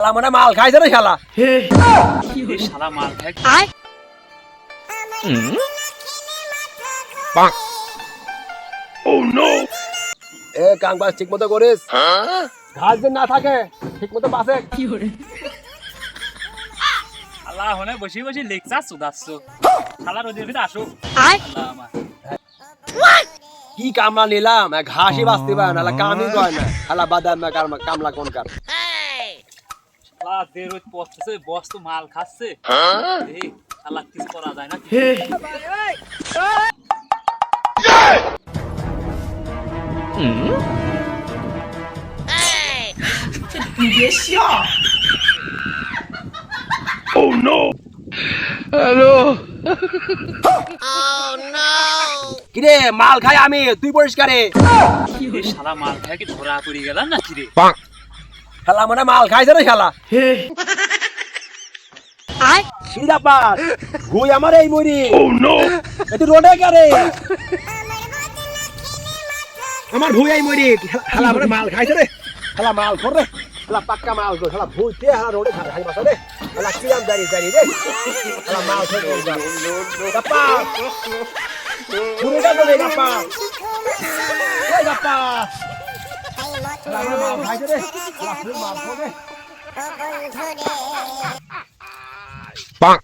শালা মানে মাল খাইছে রে শালা। শালা মাল খায় এ কাম কাজ ঠিক মতো করিস। ঘাস যেন না থাকে ঠিক মতো হনে বসে বসে লেকচার সুদাচ্ছ শালা রোদের ভিতরে আসো। কি কামলা নিলাম? ঘাসই বাঁচতে পারে না কামই করে না। শালা বাদাম না কামলা কোন কার শালা দের পড়তেছে বস তো মাল খাচ্ছে। এই শালা কিছু করা যায় না। কিরে মাল খাই আমি তুই পরিষ্কারে। শালা মাল খায় কি ধরা পড়ে গেলাম না কি রে শালা মানে মাল খাইছে রে শালা। সিধা পাস ভুই আমার এই মরি। এ তুই রোডে কারে আমার ভুই এই মরি। শালা মানে মাল খাইছে রে। শালা মাল খর রে। শালা পাক্কা মাল খর। শালা ভুই তে শালা রোডে খাই খাই বাসা রে। শালা কি আম জানি জানি রে। শালা মাল খর রে। 棒